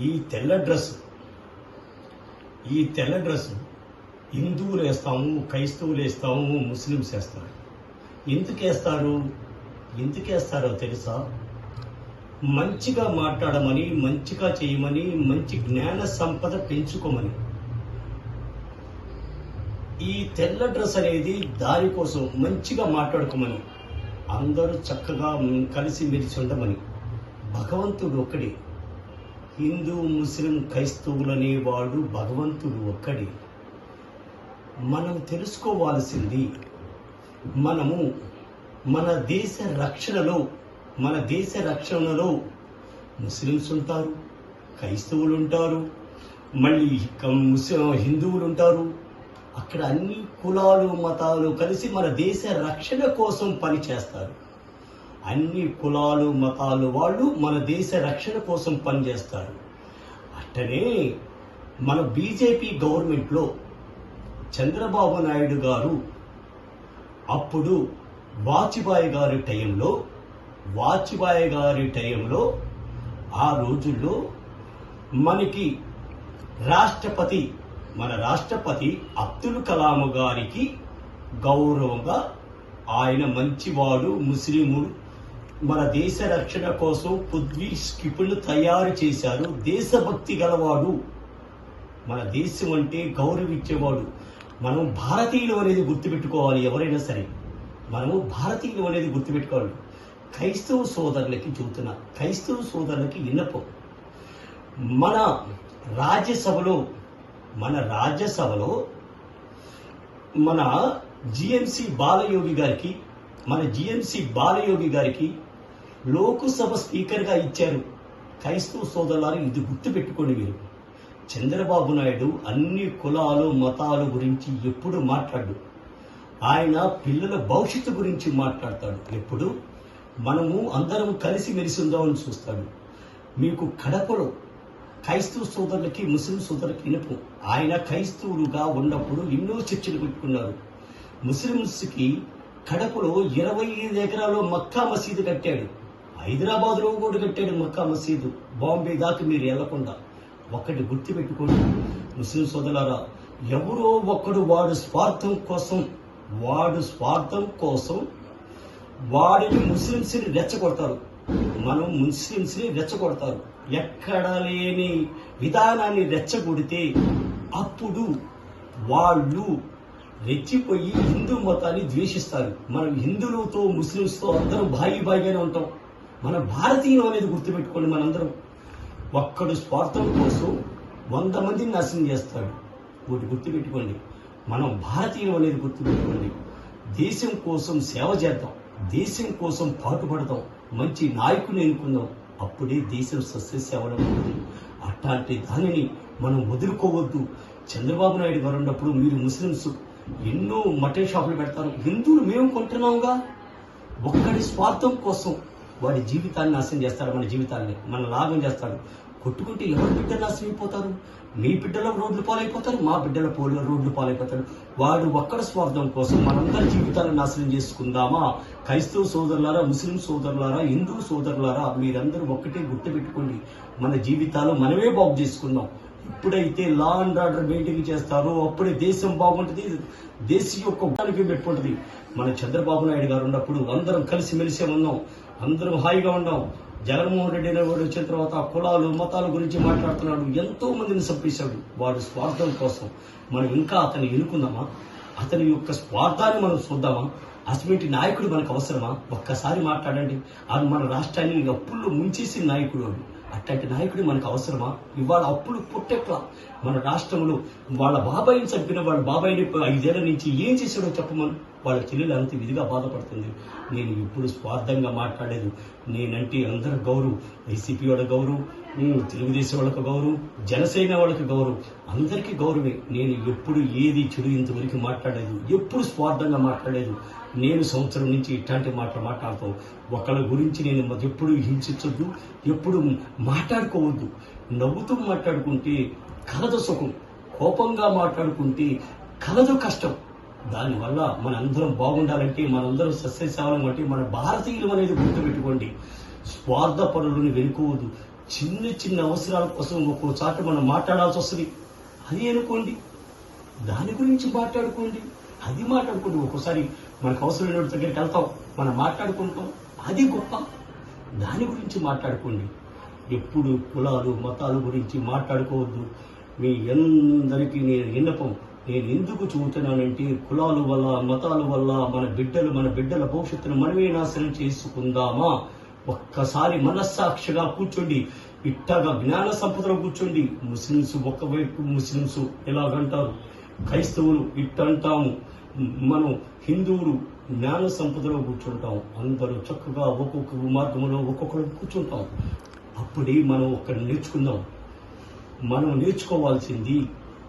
ఈ తెల్ల డ్రెస్ ఈ తెల్ల డ్రెస్ హిందువులు వేస్తాము క్రైస్తవులు వేస్తాము ముస్లిమ్స్ వేస్తారు. ఎందుకేస్తారు ఎందుకేస్తారో తెలుసా? మంచిగా మాట్లాడమని మంచిగా చేయమని మంచి జ్ఞాన సంపద పెంచుకోమని. ఈ తెల్ల డ్రెస్ అనేది దానికోసం మంచిగా మాట్లాడుకోమని అందరూ చక్కగా కలిసి మెలిసి ఉండమని. భగవంతుడు ఒక్కడే. హిందూ ముస్లిం క్రైస్తవులనే వాడు భగవంతుడు ఒక్కడే. మనం తెలుసుకోవాల్సింది మనము మన దేశ రక్షణలో మన దేశ రక్షణలో ముస్లిమ్స్ ఉంటారు క్రైస్తవులు ఉంటారు మళ్ళీ ముస్లిం హిందువులు ఉంటారు. అక్కడ అన్ని కులాలు మతాలు కలిసి మన దేశ రక్షణ కోసం పనిచేస్తారు. అన్ని కులాలు మతాలు వాళ్ళు మన దేశ రక్షణ కోసం పనిచేస్తారు. అట్టనే మన బీజేపీ గవర్నమెంట్లో చంద్రబాబు నాయుడు గారు అప్పుడు వాజ్పేయి గారి టైంలో వాజ్పేయి గారి టైంలో ఆ రోజుల్లో మనకి రాష్ట్రపతి మన రాష్ట్రపతి అబ్దుల్ కలాం గారికి గౌరవంగా ఆయన మంచివాడు ముస్లిముడు మన దేశ రక్షణ కోసం పృథ్వీ స్కిపులు తయారు చేశారు. దేశభక్తి గలవాడు మన దేశం అంటే గౌరవించేవాడు. మనం భారతీయులు అనేది గుర్తుపెట్టుకోవాలి ఎవరైనా సరే. మనము భారతీయులు అనేది గుర్తుపెట్టుకోవాలి. క్రైస్తవ సోదరులకి చెబుతున్నా క్రైస్తవ సోదరులకి విన్నపం. మన రాజ్యసభలో మన రాజ్యసభలో మన జిఎంసి బాలయోగి గారికి మన జిఎంసి బాలయోగి గారికి లోకసభ స్పీకర్గా ఇచ్చారు. క్రైస్తవ సోదరులారు ఇది గుర్తుపెట్టుకోండి మీరు. చంద్రబాబు నాయుడు అన్ని కులాలు మతాల గురించి ఎప్పుడు మాట్లాడు. ఆయన పిల్లల భవిష్యత్తు గురించి మాట్లాడతాడు. ఎప్పుడు? మనము అందరం కలిసి మెలిసిందామని చూస్తాడు. మీకు కడపలో క్రైస్తవ సోదరులకి ముస్లిం సోదరులకి ఇనుపు ఆయన క్రైస్తవులుగా ఉన్నప్పుడు ఎన్నో చర్చలు పెట్టుకున్నారు. ముస్లింస్కి కడపలో ఇరవై ఐదు ఎకరాలు మక్కా మసీదు కట్టాడు. హైదరాబాద్లో కూడా కట్టాడు మక్కా మసీదు. బాంబే దాకా మీరు వెళ్ళకుండా ఒక్కటి గుర్తుపెట్టుకోండి. ముస్లిం సోదరులారా ఎవరో ఒక్కడు వాడు స్వార్థం కోసం వాడు స్వార్థం కోసం వాడిని ముస్లింస్ని రెచ్చగొడతారు. మనం ముస్లింస్ని రెచ్చగొడతారు. ఎక్కడ లేని విధానాన్ని రెచ్చగొడితే అప్పుడు వాళ్ళు రెచ్చిపోయి హిందూ మతాన్ని ద్వేషిస్తారు. మనం హిందువులతో ముస్లింస్తో అందరం భాయి భాయిగానే ఉంటాం. మన భారతీయులు అనేది గుర్తుపెట్టుకోండి మనందరం. ఒక్కడు స్వార్థం కోసం వంద మందిని నాశనం చేస్తాడు. ఒకటి గుర్తుపెట్టుకోండి. మనం భారతీయులు అనేది గుర్తుపెట్టుకోండి. దేశం కోసం సేవ చేద్దాం. దేశం కోసం పాటుపడదాం. మంచి నాయకుని ఎన్నుకుందాం. అప్పుడే దేశం సస్యసేవడం ఉంటుంది. అట్లాంటి దానిని మనం వదులుకోవద్దు. చంద్రబాబు నాయుడు గారు ఉన్నప్పుడు మీరు ముస్లిమ్స్. ఎన్నో మటన్ షాపులు పెడతారు. హిందువులు మేము కొంటున్నాముగా ఒక్కడి స్వార్థం కోసం వాడి జీవితాన్ని నాశనం చేస్తాడు మన జీవితాన్ని మన లాభం చేస్తాడు. కొట్టుకుంటే ఎవరి బిడ్డలు నాశనం అయిపోతారు? మీ బిడ్డల రోడ్లు పాలైపోతారు మా బిడ్డల పోలి రోడ్లు పాలైపోతారు. వాడు ఒక్కడ స్వార్థం కోసం మనందరి జీవితాలను నాశనం చేసుకుందామా? క్రైస్తవ సోదరులారా ముస్లిం సోదరులారా హిందూ సోదరులారా మీరందరూ ఒక్కటే గుర్తుపెట్టుకోండి మన జీవితాలు మనమే బాగు చేసుకుందాం. ఎప్పుడైతే లా అండ్ ఆర్డర్ మెయింటైన్ చేస్తారో. అప్పుడే దేశం బాగుంటుంది దేశం యొక్క పెట్టుకుంటుంది మన చంద్రబాబు నాయుడు గారు ఉన్నప్పుడు అందరం కలిసి మెలిసే ఉన్నాం. అందరూ హాయిగా ఉండాం. జగన్మోహన్ రెడ్డి అనేవాడు వచ్చిన తర్వాత కులాలు మతాల గురించి మాట్లాడుతున్నాడు. ఎంతో మందిని చంపేశాడు వాడు స్వార్థం కోసం. మనం ఇంకా అతన్ని ఎన్నుకుందామా? అతని యొక్క స్వార్థాన్ని మనం చూద్దామా? అటువంటి నాయకుడు మనకు అవసరమా? ఒక్కసారి మాట్లాడండి. అది మన రాష్ట్రాన్ని అప్పుల్లో ముంచేసిన నాయకుడు వాడు అట్లాంటి నాయకుడు మనకు అవసరమా? ఇవాళ అప్పులు పుట్టెట్లా. మన రాష్ట్రంలో వాళ్ళ బాబాయిని చంపిన వాళ్ళ బాబాయిని ఐదేళ్ళ నుంచి ఏం చేశాడో చెప్పమను. వాళ్ళ చెల్లెలు అంత విధిగా బాధపడుతుంది. నేను ఎప్పుడు స్వార్థంగా మాట్లాడలేదు. నేనంటే అందరు గౌరవం. వైసీపీ వాళ్ళ గౌరవం తెలుగుదేశం వాళ్ళకి గౌరవం జనసేన వాళ్ళకి గౌరవం. అందరికీ గౌరవమే. నేను ఎప్పుడు ఏది చెడు ఇంతవరకు మాట్లాడలేదు. ఎప్పుడు స్వార్థంగా మాట్లాడలేదు. నేను సంవత్సరం నుంచి ఇట్లాంటి మాటలు మాట్లాడతాం ఒకళ్ళ గురించి నేను ఎప్పుడు హింసించొద్దు ఎప్పుడు మాట్లాడుకోవద్దు. నవ్వుతూ మాట్లాడుకుంటే కలదు సుఖం. కోపంగా మాట్లాడుకుంటే కలదు కష్టం. దానివల్ల మనందరం బాగుండాలంటే మనందరం సస్యశాలం అంటే మన భారతీయులు అనేది గుర్తుపెట్టుకోండి. స్వార్థ పనులను వెనుకోవద్దు. చిన్న చిన్న అవసరాల కోసం ఒక్కోసారి మనం మాట్లాడాల్సి వస్తుంది. అది అనుకోండి. దాని గురించి మాట్లాడుకోండి. అది మాట్లాడుకోండి. ఒక్కోసారి మనకు అవసరమైన దగ్గరికి వెళ్తాం. మనం మాట్లాడుకుంటాం. అది గొప్ప. దాని గురించి మాట్లాడుకోండి. ఎప్పుడు కులాలు మతాల గురించి మాట్లాడుకోవద్దు. మీ అందరికీ నేను విన్నపం. నేను ఎందుకు చూస్తున్నానంటే కులాల వల్ల మతాల వల్ల మన బిడ్డలు మన బిడ్డల భవిష్యత్తును మనమే నాశనం చేసుకుందామా? ఒక్కసారి మనస్సాక్షిగా కూర్చోండి. ఇట్టగా జ్ఞాన సంపదలో కూర్చోండి. ముస్లిమ్స్ ఒకవైపు ముస్లిమ్స్ ఎలాగంటారు? క్రైస్తవులు ఇట్టంటాము. మనం హిందువులు జ్ఞాన సంపదలో కూర్చుంటాం అందరూ చక్కగా ఒక్కొక్క మార్గంలో ఒక్కొక్కరు కూర్చుంటాం అప్పుడే మనం ఒక్కడ నేర్చుకుందాం. మనం నేర్చుకోవాల్సింది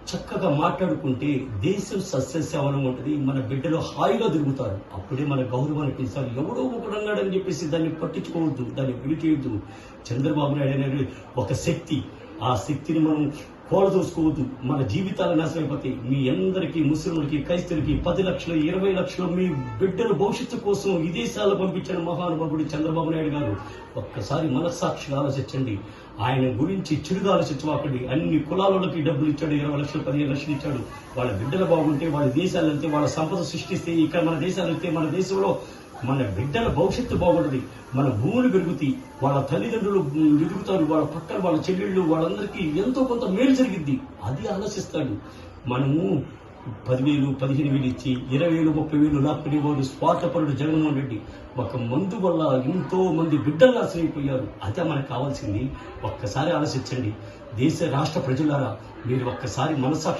చక్కగా మాట్లాడుకుంటే దేశం సస్యశ్యామలం ఉంటుంది మన బిడ్డలు హాయిగా తిరుగుతారు. అప్పుడే మన గౌరవాన్ని పెంచాలి. ఎవడో ఒకడన్నాడని చెప్పేసి దాన్ని పట్టించుకోవద్దు దాన్ని విడిచేయద్దు చంద్రబాబు నాయుడు అనేది ఒక శక్తి. ఆ శక్తిని మనం కోలదోసుకోవద్దు మన జీవితాలు నాశనం మీ అందరికీ ముస్లింలకి క్రైస్తవులకి పది లక్షలు ఇరవై లక్షలు మీ బిడ్డల భవిష్యత్తు కోసం విదేశాలు పంపించిన మహానుభావుడు చంద్రబాబు నాయుడు గారు ఒక్కసారి మనస్సాక్షిగా ఆలోచించండి. ఆయన గురించి చెడుగా ఆలోచించవాకండి అన్ని కులాలకి డబ్బులు ఇచ్చాడు ఇరవై లక్షలు పదిహేను లక్షలు ఇచ్చాడు. వాళ్ళ బిడ్డలు బాగుంటే వాళ్ళ దేశాలు వెళ్తే వాళ్ళ సంపద సృష్టిస్తే ఇక్కడ మన దేశాలు వెళ్తే మన దేశంలో మన బిడ్డల భవిష్యత్తు బాగుంటుంది. మన భూములు పెరుగుతాయి వాళ్ళ తల్లిదండ్రులు ఎదుగుతారు వాళ్ళ పక్కన వాళ్ళ చెల్లెళ్ళు వాళ్ళందరికీ ఎంతో కొంత మేలు జరిగిద్ది. అది ఆలోచిస్తాడు. మనము పదివేలు పదిహేను వేలు ఇచ్చి ఇరవై వేలు ముప్పై వేలు లాక్కునేవాడు స్వార్థపరుడు జగన్మోహన్ రెడ్డి ఒక మందు వల్ల ఎంతో మంది బిడ్డలు ఆశ్రయిపోయారు అదే మనకు కావాల్సింది. ఒక్కసారి ఆలోచించండి. దేశ రాష్ట్ర ప్రజలారా మీరు ఒక్కసారి మనసాక్షి